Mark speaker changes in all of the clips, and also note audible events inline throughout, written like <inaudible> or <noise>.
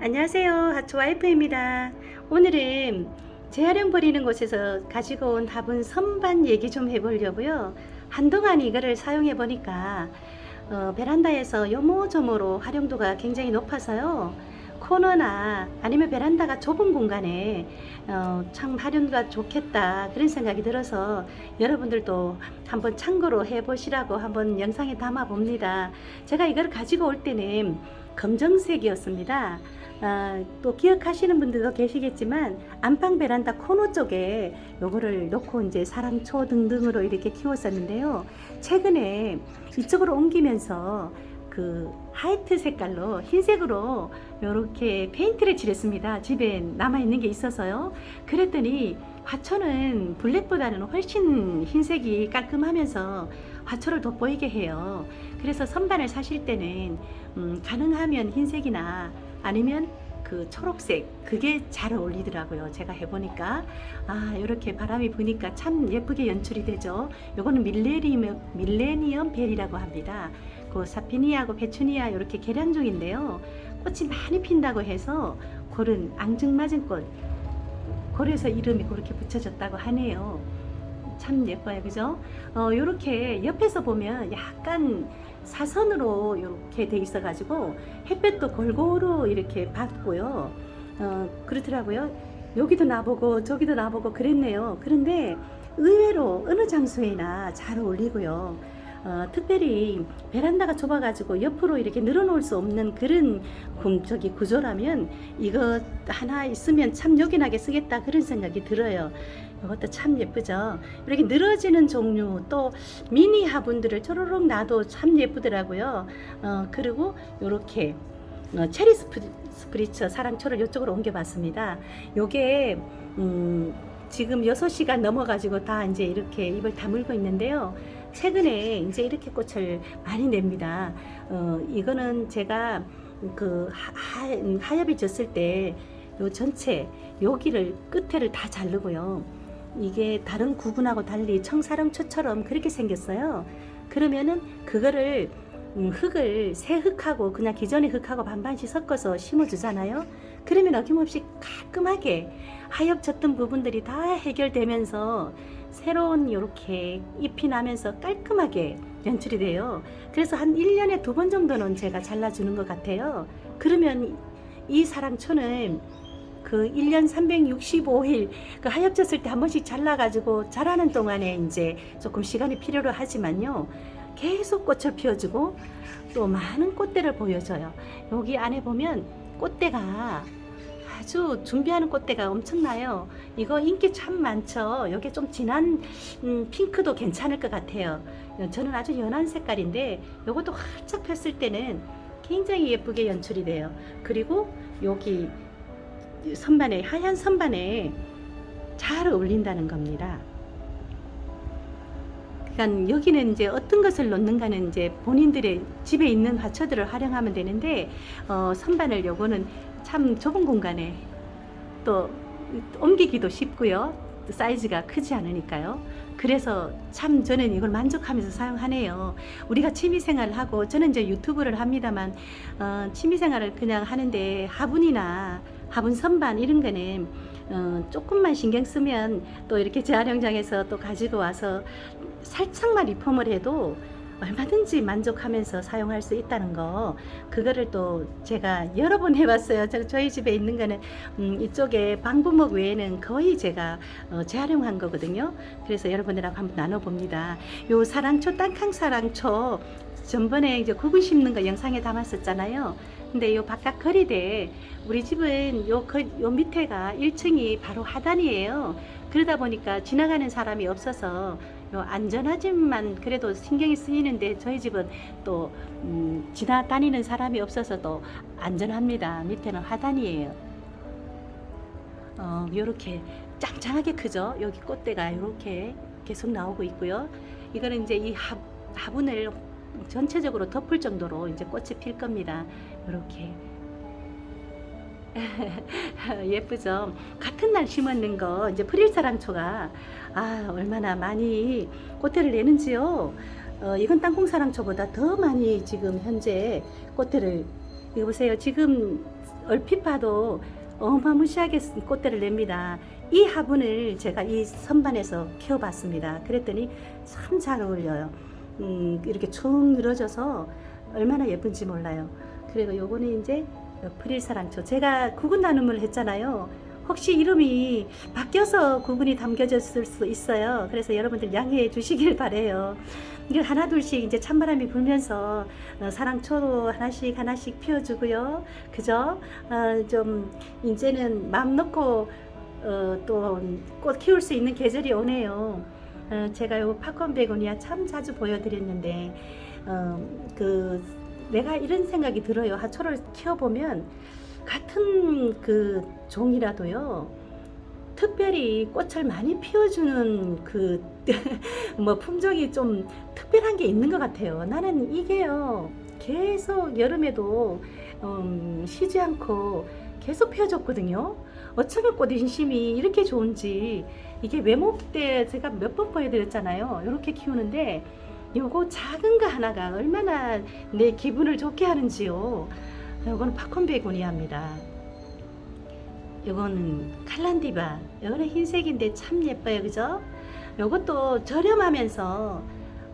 Speaker 1: 안녕하세요. 하초와이프입니다. 오늘은 재활용 버리는 곳에서 가지고 온 화분 선반 얘기 좀 해보려고요. 한동안 이거를 사용해 보니까 어, 베란다에서 요모조모로 활용도가 굉장히 높아서요. 코너나 아니면 베란다가 좁은 공간에 어, 참 활용도가 좋겠다 그런 생각이 들어서 여러분들도 한번 참고로 해보시라고 한번 영상에 담아 봅니다. 제가 이걸 가지고 올 때는 검정색이었습니다. 아, 또 기억하시는 분들도 계시겠지만 안방 베란다 코너 쪽에 요거를 놓고 이제 사랑초 등등으로 이렇게 키웠었는데요. 최근에 이쪽으로 옮기면서 그 하이트 색깔로 흰색으로 이렇게 페인트를 칠했습니다. 집에 남아 있는 게 있어서요. 그랬더니 화초는 블랙보다는 훨씬 흰색이 깔끔하면서 화초를 돋보이게 해요. 그래서 선반을 사실 때는 음, 가능하면 흰색이나 아니면 그 초록색 그게 잘 어울리더라고요. 제가 해보니까 아 이렇게 바람이 부니까 참 예쁘게 연출이 되죠. 요거는 밀레니엄 밀레니엄 벨이라고 합니다. 그 사피니아하고 페추니아 이렇게 계량종인데요. 꽃이 많이 핀다고 해서 그런 앙증맞은 꽃 그래서 이름이 그렇게 붙여졌다고 하네요. 참 예뻐요, 그죠? 어, 요렇게 옆에서 보면 약간 사선으로 이렇게 돼 있어 가지고 햇볕도 골고루 이렇게 받고요. 어, 그렇더라고요. 여기도 나보고 저기도 나보고 그랬네요. 그런데 의외로 어느 장소에나 잘 어울리고요. 어, 특별히 베란다가 좁아가지고 옆으로 이렇게 늘어놓을 수 없는 그런 구, 저기 구조라면 이거 하나 있으면 참 요긴하게 쓰겠다 그런 생각이 들어요. 이것도 참 예쁘죠. 이렇게 늘어지는 종류 또 미니 화분들을 쪼르륵 놔도 참 예쁘더라고요. 어, 그리고 이렇게 어, 체리 스프, 스프리처 사랑초를 이쪽으로 옮겨봤습니다. 요게 음, 지금 6시간 넘어가지고 다 이제 이렇게 입을 다물고 있는데요. 최근에 이제 이렇게 꽃을 많이 냅니다. 어, 이거는 제가 그 하, 하, 하엽이 졌을 때 요 전체 여기를 끝에를 다 자르고요. 이게 다른 구분하고 달리 청사랑초처럼 그렇게 생겼어요. 그러면은 그거를 음, 흙을 새 흙하고 그냥 기존의 흙하고 반반씩 섞어서 심어주잖아요. 그러면 어김없이 깔끔하게 하엽졌던 부분들이 다 해결되면서 새로운 이렇게 잎이 나면서 깔끔하게 연출이 돼요. 그래서 한 1년에 두 번 정도는 제가 잘라주는 것 같아요. 그러면 이 사랑초는 그 1년 365일 그 하엽졌을 때 한 번씩 잘라가지고 자라는 동안에 이제 조금 시간이 필요로 하지만요. 계속 꽃을 피워주고 또 많은 꽃대를 보여줘요. 여기 안에 보면 꽃대가 아주 준비하는 꽃대가 엄청나요. 이거 인기 참 많죠. 여기 좀 진한 음, 핑크도 괜찮을 것 같아요. 저는 아주 연한 색깔인데 이것도 활짝 폈을 때는 굉장히 예쁘게 연출이 돼요. 그리고 여기 선반에 하얀 선반에 잘 어울린다는 겁니다. 그러니까 여기는 이제 어떤 것을 놓는가는 이제 본인들의 집에 있는 화초들을 활용하면 되는데 어, 선반을 요거는 참 좁은 공간에 또 옮기기도 쉽고요. 또 사이즈가 크지 않으니까요. 그래서 참 저는 이걸 만족하면서 사용하네요. 우리가 취미생활을 하고 저는 이제 유튜브를 합니다만 어, 취미생활을 그냥 하는데 화분이나 화분 선반 이런 거는 어, 조금만 신경 쓰면 또 이렇게 재활용장에서 또 가지고 와서 살짝만 리폼을 해도 얼마든지 만족하면서 사용할 수 있다는 거 그거를 또 제가 여러 번 해봤어요. 저, 저희 집에 있는 거는 음, 이쪽에 방부목 외에는 거의 제가 어, 재활용한 거거든요. 그래서 여러분들하고 한번 나눠봅니다. 요 사랑초 땅캉 사랑초 전번에 이제 구근 심는 거 영상에 담았었잖아요. 근데 요 바깥 거리대 우리 집은 요, 거, 요 밑에가 1층이 바로 하단이에요. 그러다 보니까 지나가는 사람이 없어서 요 안전하지만 그래도 신경이 쓰이는데 저희 집은 또 음, 지나다니는 사람이 없어서 또 안전합니다. 밑에는 하단이에요. 어, 요렇게 짱짱하게 크죠. 여기 꽃대가 이렇게 계속 나오고 있고요. 이거는 이제 이 화, 화분을 전체적으로 덮을 정도로 이제 꽃이 필 겁니다. 이렇게 <laughs> 예쁘죠. 같은 날 심었는 거 이제 프릴사랑초가 아 얼마나 많이 꽃대를 내는지요. 어, 이건 땅콩사랑초보다 더 많이 지금 현재 꽃대를 이거 보세요. 지금 얼핏 봐도 어마무시하게 꽃대를 냅니다. 이 화분을 제가 이 선반에서 키워봤습니다. 그랬더니 참 잘 어울려요. 음, 이렇게 쭉 늘어져서 얼마나 예쁜지 몰라요. 그리고 요거는 이제 프릴 사랑초. 제가 구근 나눔을 했잖아요. 혹시 이름이 바뀌어서 구근이 담겨졌을 수 있어요. 그래서 여러분들 양해해 주시길 바래요. 이게 하나 둘씩 이제 찬바람이 불면서 어, 사랑초도 하나씩 하나씩 피워주고요. 그죠? 어, 좀 이제는 마음 놓고 어, 또 꽃 키울 수 있는 계절이 오네요. 어, 제가 요 팝콘 베고니아 참 자주 보여드렸는데 어, 그 내가 이런 생각이 들어요. 하초를 키워보면 같은 그 종이라도요. 특별히 꽃을 많이 피워주는 그 <laughs> 뭐 품종이 좀 특별한 게 있는 것 같아요. 나는 이게요 계속 여름에도 음, 쉬지 않고 계속 피워줬거든요. 어쩌면 꽃 인심이 이렇게 좋은지 이게 외모 때 제가 몇 번 보여드렸잖아요. 이렇게 키우는데 요거 작은 거 하나가 얼마나 내 기분을 좋게 하는지요. 요거는 팝콘 베고니아입니다. 요거는 칼란디바. 요거는 흰색인데 참 예뻐요. 그죠? 요것도 저렴하면서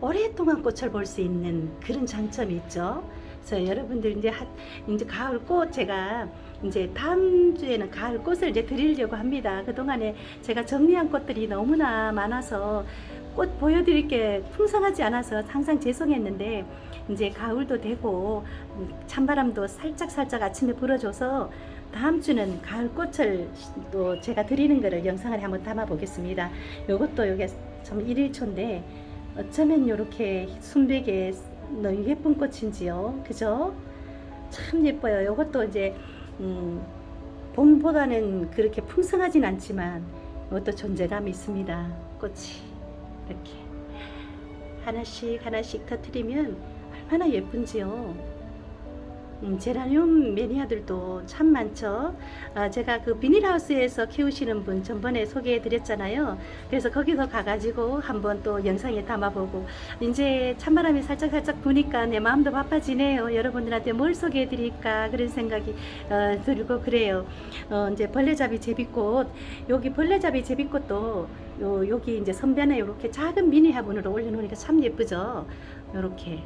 Speaker 1: 오랫동안 꽃을 볼 수 있는 그런 장점이 있죠. 그래서 여러분들 이제 하, 이제 가을 꽃 제가 이제 다음 주에는 가을 꽃을 이제 드리려고 합니다. 그 동안에 제가 정리한 꽃들이 너무나 많아서 꽃 보여드릴 게 풍성하지 않아서 항상 죄송했는데 이제 가을도 되고 음, 찬바람도 살짝 살짝 아침에 불어줘서 다음 주는 가을 꽃을 또 제가 드리는 거를 영상을 한번 담아 보겠습니다. 요것도 요게 참 일일초인데 어쩌면 요렇게 순백에 너무 예쁜 꽃인지요. 그죠? 참 예뻐요. 요것도 이제 음, 봄보다는 그렇게 풍성하진 않지만 이것도 존재감이 있습니다. 꽃이 이렇게 하나씩 하나씩 터트리면 얼마나 예쁜지요. 음, 제라늄 매니아들도 참 많죠. 아, 제가 그 비닐하우스에서 키우시는 분 전번에 소개해 드렸잖아요. 그래서 거기서 가가지고 한번 또 영상에 담아보고 이제 찬바람이 살짝 살짝 부니까 내 마음도 바빠지네요. 여러분들한테 뭘 소개해 드릴까 그런 생각이 어, 들고 그래요. 어, 이제 벌레잡이 제비꽃 여기 벌레잡이 제비꽃도 요, 여기 이제 선변에 이렇게 작은 미니 화분으로 올려놓으니까 참 예쁘죠. 이렇게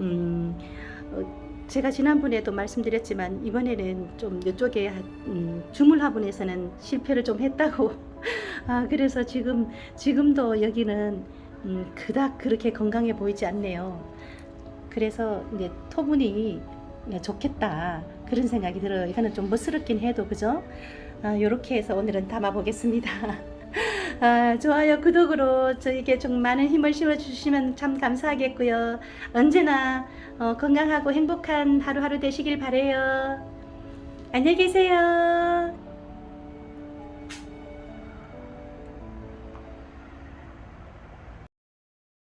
Speaker 1: 음, 어, 제가 지난번에도 말씀드렸지만 이번에는 좀 이쪽에 음, 주물 화분에서는 실패를 좀 했다고. <laughs> 아 그래서 지금 지금도 여기는 음, 그닥 그렇게 건강해 보이지 않네요. 그래서 이제 토분이 네, 좋겠다 그런 생각이 들어요. 이거는 좀 멋스럽긴 해도 그죠? 아, 이렇게 해서 오늘은 담아 보겠습니다. <laughs> 아, 좋아요, 구독으로 저에게 좀 많은 힘을 실어주시면 참 감사하겠고요. 언제나 어, 건강하고 행복한 하루하루 되시길 바래요. 안녕히 계세요.